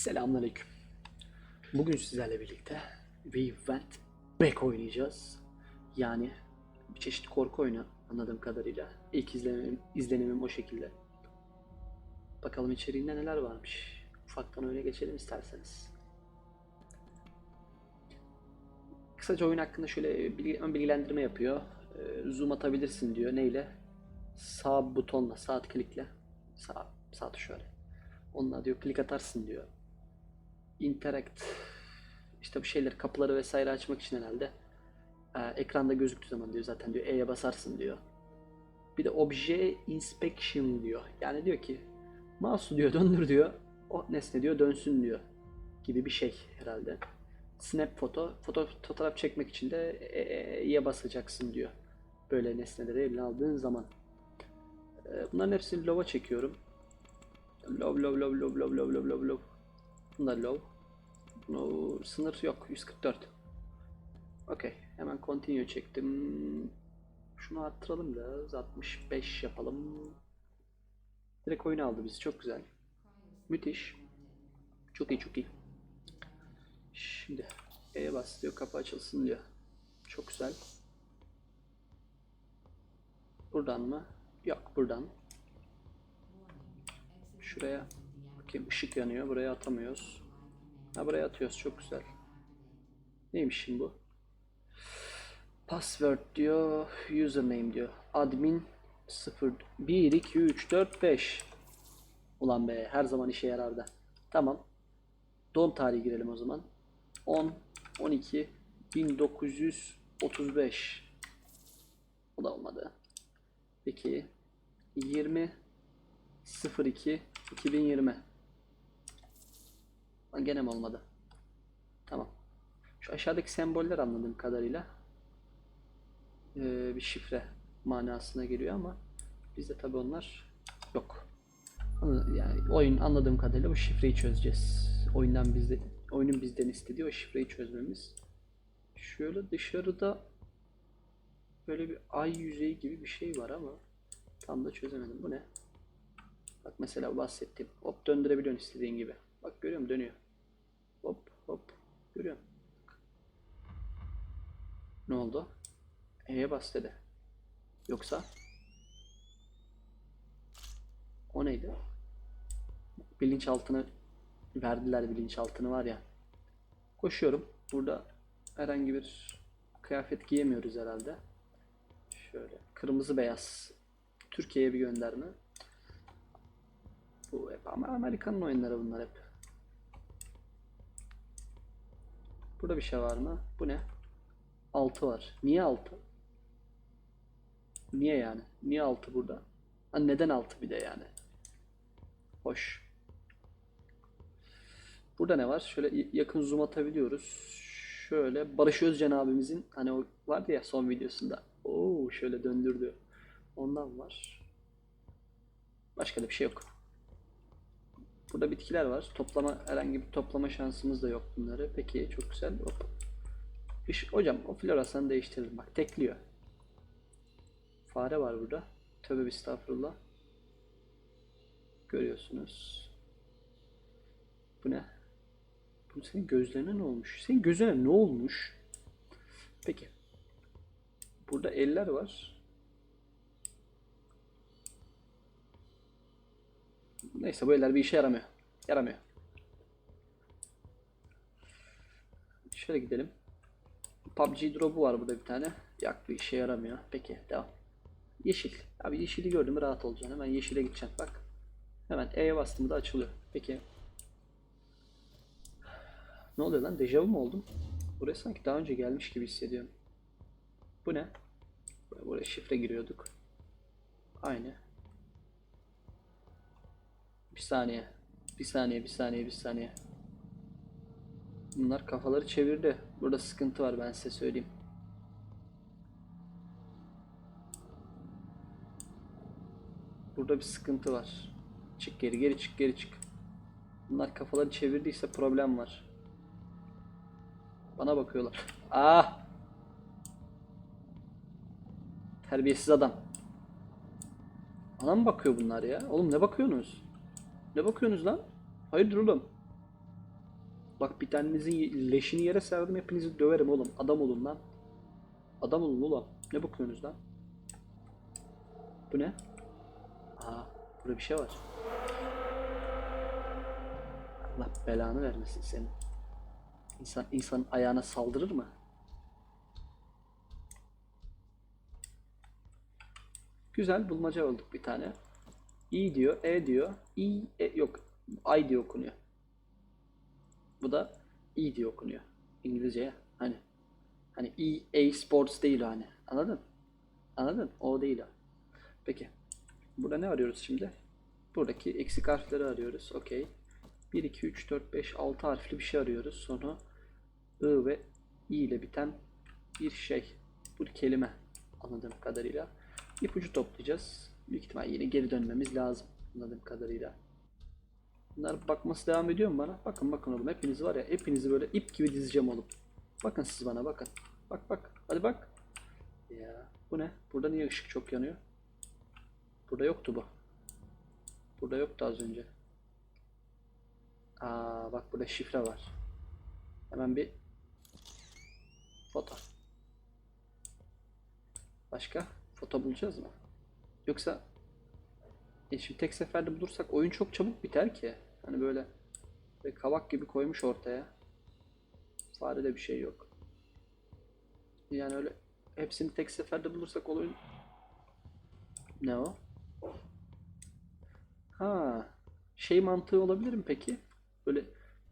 Selamünaleyküm. Bugün sizlerle birlikte We Went Back oynayacağız. Yani bir çeşit korku oyunu anladığım kadarıyla. İlk izlenimim, izlenimim o şekilde. Bakalım içeriğinde neler varmış. Ufaktan öyle geçelim isterseniz. Kısaca oyun hakkında şöyle bilgi, ön bilgilendirme yapıyor. Ee, zoom atabilirsin diyor. Neyle? Sağ butonla, sağ klikle. Sağ, sağ tuş şöyle. Onunla diyor klik atarsın diyor. Interact işte bu şeyleri kapıları vesaire açmak için herhalde e, ekranda gözüktüğü zaman diyor zaten diyor E'ye basarsın diyor. Bir de obje inspection diyor. Yani diyor ki mouse'u diyor döndür diyor. O nesne diyor dönsün diyor. Gibi bir şey herhalde. Snap foto, foto fotoğraf çekmek için de E'ye basacaksın diyor. Böyle nesneleri eline aldığın zaman. E, Bunların hepsini low'a çekiyorum. Low low low low low low low low low. Bunlar low. No, sınır yok. 144. Okey. Hemen continue çektim. Şunu arttıralım biraz. 65 yapalım. Direkt oyunu aldı bizi. Çok güzel. Müthiş. Çok iyi çok iyi. Şimdi E'ye bas diyor. Kapı açılsın diyor. Çok güzel. Buradan mı? Yok buradan. Şuraya bakayım ışık yanıyor. Buraya atamıyoruz. Ha buraya atıyoruz. Çok güzel. Neymiş şimdi bu? Password diyor. Username diyor. Admin 0 1 2 3 4 5. Ulan be her zaman işe yarar da. Tamam. Doğum tarihi girelim o zaman. 10 12 1935. O da olmadı. Peki 20 02 2020 Lan gene mi olmadı? Tamam. Şu aşağıdaki semboller anladığım kadarıyla eee, bir şifre manasına geliyor ama bizde tabi onlar yok. Yani oyun anladığım kadarıyla bu şifreyi çözeceğiz. Oyundan bizde oyunun bizden istediği o şifreyi çözmemiz. Şöyle dışarıda böyle bir ay yüzeyi gibi bir şey var ama tam da çözemedim. Bu ne? Bak mesela bahsettiğim. Hop döndürebiliyorsun istediğin gibi. Bak görüyor musun? Dönüyor. Hop hop. Görüyor musun? Ne oldu? E'ye bas dedi. Yoksa? O neydi? Bilinçaltını verdiler bilinçaltını var ya. Koşuyorum. Burada herhangi bir kıyafet giyemiyoruz herhalde. Şöyle kırmızı beyaz. Türkiye'ye bir gönderme. Bu hep ama Amerikan'ın oyunları bunlar hep. Burada bir şey var mı? Bu ne? 6 var. Niye 6? Niye yani? Niye 6 burada? Ha, neden 6 bir de yani? Hoş. Burada ne var? Şöyle yakın zoom atabiliyoruz. Şöyle Barış Özcan abimizin hani o vardı ya son videosunda. Oo şöyle döndürdü. Ondan var. Başka da bir şey yok. Burada bitkiler var. Toplama herhangi bir toplama şansımız da yok bunları. Peki çok güzel. Hop. Iş- hocam o floresanı değiştirelim. Bak tekliyor. Fare var burada. Tövbe estağfurullah. Görüyorsunuz. Bu ne? Bu senin gözlerine ne olmuş? Senin gözüne ne olmuş? Peki. Burada eller var. Neyse bu eller bir işe yaramıyor. Yaramıyor. Şöyle gidelim. PUBG drop'u var burada bir tane. Yak bir işe yaramıyor. Peki devam. Yeşil. Abi yeşili gördüm rahat olacaksın. Hemen yeşile gideceksin bak. Hemen E'ye bastım da açılıyor. Peki. Ne oluyor lan? Dejavu mu oldum? Buraya sanki daha önce gelmiş gibi hissediyorum. Bu ne? Buraya şifre giriyorduk. Aynı. Bir saniye. Bir saniye, bir saniye, bir saniye. Bunlar kafaları çevirdi. Burada sıkıntı var ben size söyleyeyim. Burada bir sıkıntı var. Çık geri, geri çık, geri çık. Bunlar kafaları çevirdiyse problem var. Bana bakıyorlar. Ah! Terbiyesiz adam. Bana mı bakıyor bunlar ya? Oğlum ne bakıyorsunuz? Ne bakıyorsunuz lan? Hayırdır oğlum? Bak bir tanenizin leşini yere serdim hepinizi döverim oğlum. Adam olun lan. Adam olun oğlum. Ne bakıyorsunuz lan? Bu ne? Aa, burada bir şey var. Allah belanı vermesin senin. İnsan insanın ayağına saldırır mı? Güzel bulmaca olduk bir tane. İ diyor, E diyor. İ, E yok. I diye okunuyor. Bu da E diye okunuyor. İngilizceye. Hani hani EA Sports değil hani. Anladın? Anladın? O değil o. Peki. Burada ne arıyoruz şimdi? Buradaki eksik harfleri arıyoruz. Okey. 1, 2, 3, 4, 5, 6 harfli bir şey arıyoruz. Sonra I ve I ile biten bir şey. Bir kelime anladığım kadarıyla. İpucu toplayacağız. Büyük ihtimal yine geri dönmemiz lazım anladığım kadarıyla. Bunlar bakması devam ediyor mu bana? Bakın bakın oğlum hepiniz var ya hepinizi böyle ip gibi dizeceğim oğlum. Bakın siz bana bakın. Bak bak hadi bak. Ya bu ne? Burada niye ışık çok yanıyor? Burada yoktu bu. Burada yoktu az önce. Aa bak burada şifre var. Hemen bir foto. Başka? Foto bulacağız mı? Yoksa e şimdi tek seferde bulursak oyun çok çabuk biter ki. Hani böyle, böyle kavak gibi koymuş ortaya. Farede bir şey yok. Yani öyle hepsini tek seferde bulursak oyun ne o? Ha, şey mantığı olabilir mi peki? Böyle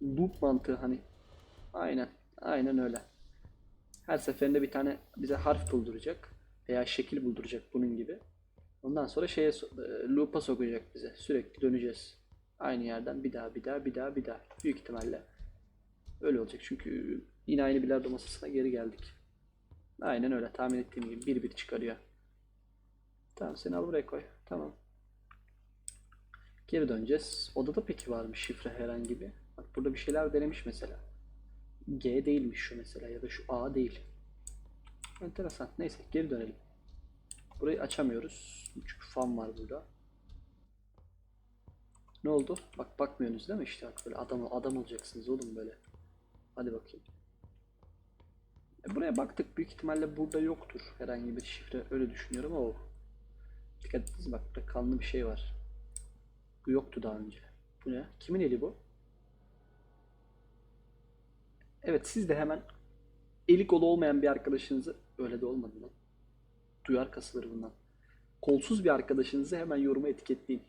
loop mantığı hani. Aynen, aynen öyle. Her seferinde bir tane bize harf bulduracak veya şekil bulduracak bunun gibi. Ondan sonra şeye e, loop'a sokacak bize. Sürekli döneceğiz. Aynı yerden bir daha bir daha bir daha bir daha. Büyük ihtimalle öyle olacak. Çünkü yine aynı bilardo masasına geri geldik. Aynen öyle. Tahmin ettiğim gibi bir bir çıkarıyor. Tamam seni al buraya koy. Tamam. Geri döneceğiz. Odada peki var mı şifre herhangi bir? Bak burada bir şeyler denemiş mesela. G değilmiş şu mesela ya da şu A değil. Enteresan. Neyse geri dönelim. Burayı açamıyoruz. Çünkü fan var burada. Ne oldu? Bak bakmıyorsunuz değil mi işte bak böyle adam adam olacaksınız oğlum böyle. Hadi bakayım. E buraya baktık büyük ihtimalle burada yoktur herhangi bir şifre öyle düşünüyorum ama o. Dikkat ettiniz bak burada kanlı bir şey var. Bu yoktu daha önce. Bu ne? Kimin eli bu? Evet siz de hemen eli kolu olmayan bir arkadaşınızı öyle de olmadı lan. Duyar kasılır bundan. Kolsuz bir arkadaşınızı hemen yoruma etiketleyin.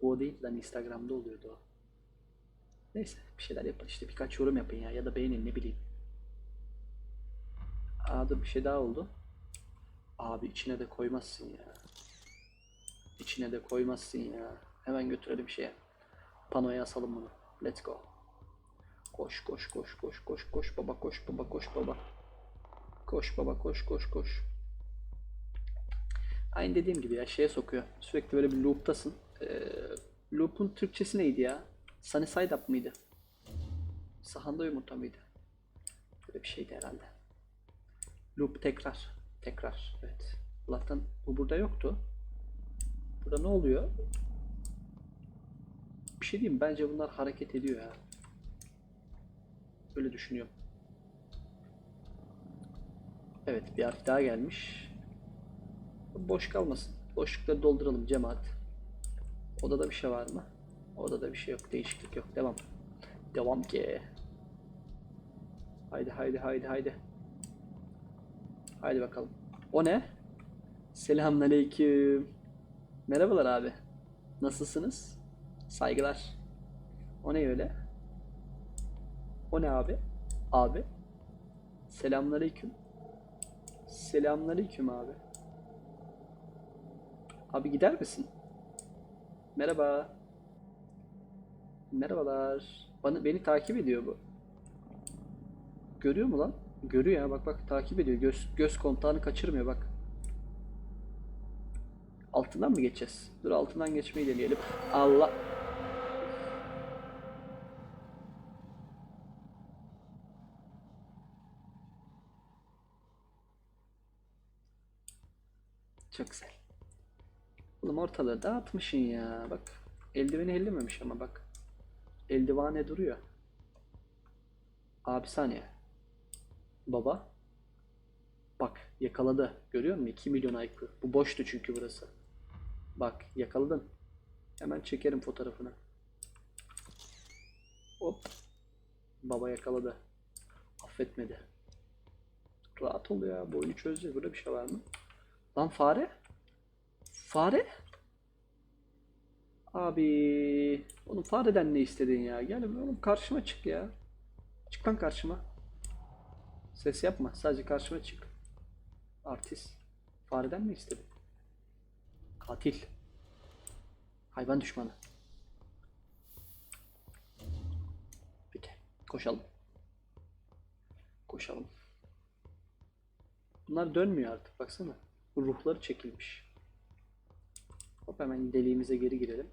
O değil lan Instagram'da oluyordu o. Neyse bir şeyler yapın işte birkaç yorum yapın ya ya da beğenin ne bileyim. Aa bir şey daha oldu. Abi içine de koymazsın ya. İçine de koymazsın ya. Hemen götürelim şeye. Panoya asalım bunu. Let's go. Koş koş koş koş koş koş baba koş baba koş baba. Koş baba koş koş koş. Aynı dediğim gibi ya şeye sokuyor. Sürekli böyle bir loop'tasın. Ee, loop'un Türkçesi neydi ya? Sunny side up mıydı? Sahanda yumurta mıydı? Böyle bir şeydi herhalde. Loop tekrar. Tekrar. Evet. Allah'tan bu burada yoktu. Burada ne oluyor? Bir şey diyeyim? Bence bunlar hareket ediyor ya. Öyle düşünüyorum. Evet bir harf daha gelmiş. Boş kalmasın. Boşlukları dolduralım cemaat. Odada bir şey var mı? Odada bir şey yok. Değişiklik yok. Devam. Devam ki. Haydi haydi haydi haydi. Haydi bakalım. O ne? Selamünaleyküm. Merhabalar abi. Nasılsınız? Saygılar. O ne öyle? O ne abi? Abi. Selamünaleyküm. Selamünaleyküm abi. Abi gider misin? Merhaba. Merhabalar. Bana, beni takip ediyor bu. Görüyor mu lan? Görüyor ya bak bak takip ediyor. Göz, göz kontağını kaçırmıyor bak. Altından mı geçeceğiz? Dur altından geçmeyi deneyelim. Allah. Çok güzel. Oğlum ortalığı dağıtmışsın ya. Bak eldiveni ellememiş ama bak. Eldivane duruyor. Abi saniye. Baba. Bak yakaladı. Görüyor musun? 2 milyon IQ. Bu boştu çünkü burası. Bak yakaladın. Hemen çekerim fotoğrafını. Hop. Baba yakaladı. Affetmedi. Rahat ol ya. Bu oyunu. Burada bir şey var mı? Lan fare? Fare? Abi. Oğlum fareden ne istedin ya? Gel oğlum karşıma çık ya. Çık lan karşıma. Ses yapma. Sadece karşıma çık. Artist. Fareden mi istedin? Katil. Hayvan düşmanı. Peki. Koşalım. Koşalım. Bunlar dönmüyor artık. Baksana. Ruhları çekilmiş. Hop hemen deliğimize geri girelim.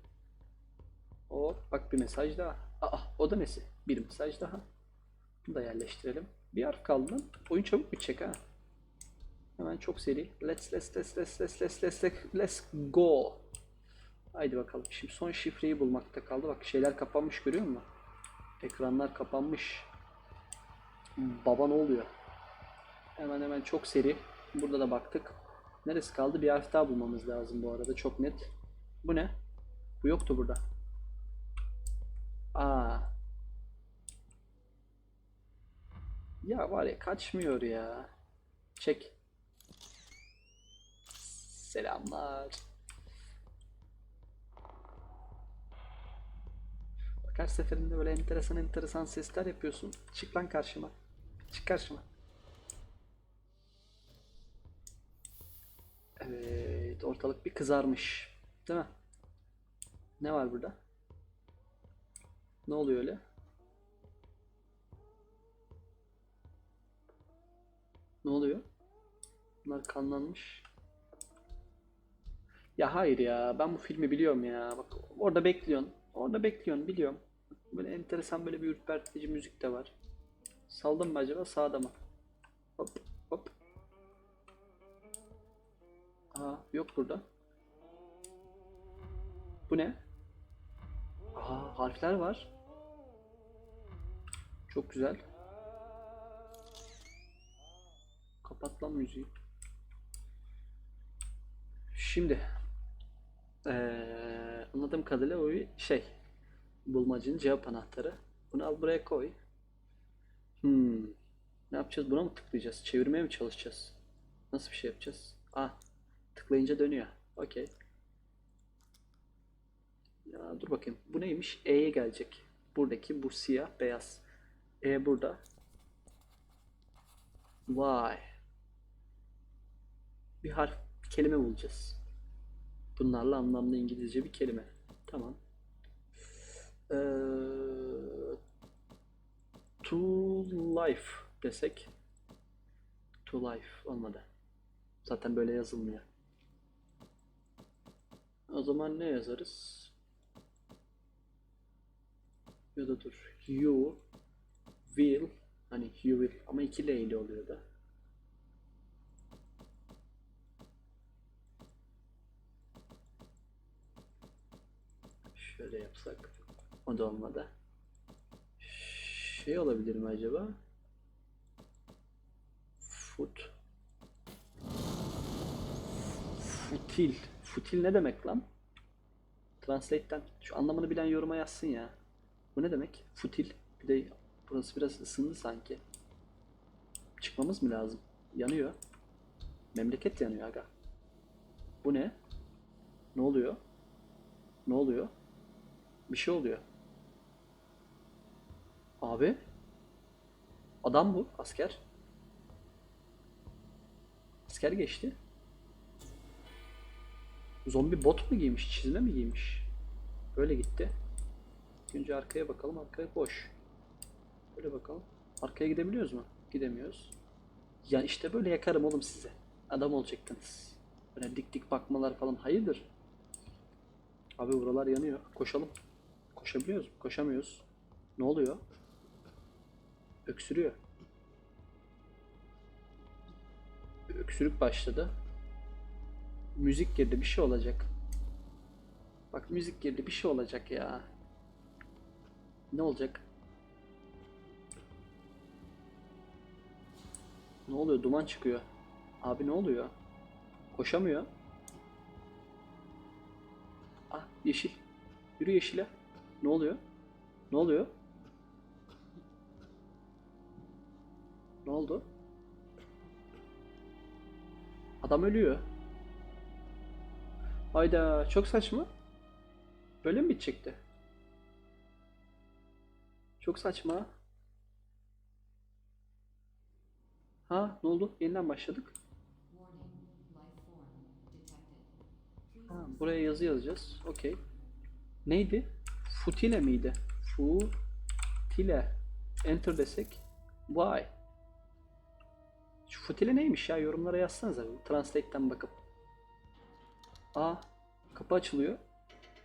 Hop bak bir mesaj daha. Aa o da nesi? Bir mesaj daha. Bunu da yerleştirelim. Bir harf kaldı. Oyun çabuk bitecek ha. Hemen çok seri. Let's let's let's let's let's let's let's, let's go. Haydi bakalım. Şimdi son şifreyi bulmakta kaldı. Bak şeyler kapanmış görüyor musun? Ekranlar kapanmış. Baba ne oluyor? Hemen hemen çok seri. Burada da baktık. Neresi kaldı? Bir harf daha bulmamız lazım bu arada. Çok net. Bu ne? Bu yoktu burada. Aa. Ya var ya kaçmıyor ya. Çek. Selamlar. Bak her seferinde böyle enteresan enteresan sesler yapıyorsun. Çık lan karşıma. Çık karşıma. Ortalık bir kızarmış. Değil mi? Ne var burada? Ne oluyor öyle? Ne oluyor? Bunlar kanlanmış. Ya hayır ya, ben bu filmi biliyorum ya. Bak orada bekliyorsun. Orada bekliyorsun, biliyorum. Böyle enteresan böyle bir ürpertici müzik de var. Saldım mı acaba sağda mı? Hop Aa yok burada. Bu ne? Aa harfler var. Çok güzel. Kapat lan müziği. Şimdi eee anladığım kadarıyla o bir şey bulmacının cevap anahtarı. Bunu al buraya koy. Hmm. Ne yapacağız? Buna mı tıklayacağız? Çevirmeye mi çalışacağız? Nasıl bir şey yapacağız? Ah. Tıklayınca dönüyor. Okey. Ya dur bakayım. Bu neymiş? E'ye gelecek. Buradaki bu siyah beyaz. E burada. Vay. Bir harf, bir kelime bulacağız. Bunlarla anlamlı İngilizce bir kelime. Tamam. Ee, to life desek. To life olmadı. Zaten böyle yazılmıyor. O zaman ne yazarız? Ya da dur. You will hani you will ama iki L ile oluyor da. Şöyle yapsak. O da olmadı. Şey olabilir mi acaba? Foot. Futil. Futil ne demek lan? Translate'ten. Şu anlamını bilen yoruma yazsın ya. Bu ne demek? Futil. Bir de burası biraz ısındı sanki. Çıkmamız mı lazım? Yanıyor. Memleket yanıyor aga. Bu ne? Ne oluyor? Ne oluyor? Bir şey oluyor. Abi. Adam bu. Asker. Asker geçti. Zombi bot mu giymiş? Çizme mi giymiş? Böyle gitti. Önce arkaya bakalım. Arkaya boş. Böyle bakalım. Arkaya gidebiliyoruz mu? Gidemiyoruz. Ya işte böyle yakarım oğlum size. Adam olacaktınız. Böyle dik dik bakmalar falan. Hayırdır? Abi buralar yanıyor. Koşalım. Koşabiliyoruz mu? Koşamıyoruz. Ne oluyor? Öksürüyor. Öksürük başladı. Müzik girdi. Bir şey olacak. Bak müzik girdi. Bir şey olacak ya. Ne olacak? Ne oluyor? Duman çıkıyor. Abi ne oluyor? Koşamıyor. Ah yeşil. Yürü yeşile. Ne oluyor? Ne oluyor? Ne oldu? Adam ölüyor. Hayda çok saçma. Böyle mi bitecekti? Çok saçma. Ha ne oldu? Yeniden başladık. Ha, buraya yazı yazacağız. Okey. Neydi? Futile miydi? Futile. Enter desek. Vay. Şu futile neymiş ya? Yorumlara yazsanıza. Translate'ten bakıp. Aa, kapı açılıyor.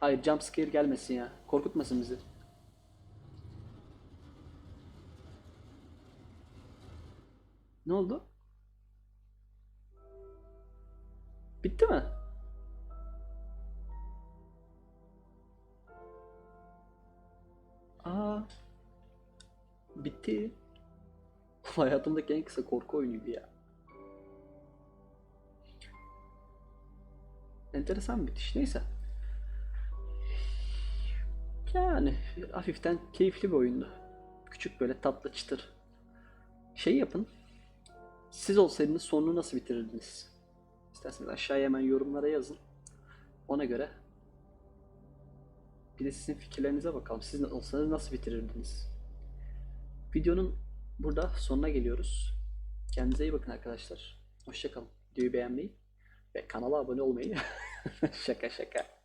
Hayır, jump scare gelmesin ya. Korkutmasın bizi. Ne oldu? Bitti mi? Aa. Bitti. Hayatımdaki en kısa korku oyunuydu ya. Enteresan bir bitiş. Neyse. Yani hafiften keyifli bir oyundu. Küçük böyle tatlı çıtır. Şey yapın. Siz olsaydınız sonunu nasıl bitirirdiniz? İsterseniz aşağıya hemen yorumlara yazın. Ona göre bir de sizin fikirlerinize bakalım. Siz olsanız nasıl bitirirdiniz? Videonun burada sonuna geliyoruz. Kendinize iyi bakın arkadaşlar. Hoşçakalın. Videoyu beğenmeyi ve kanala abone olmayı. şaka şaka.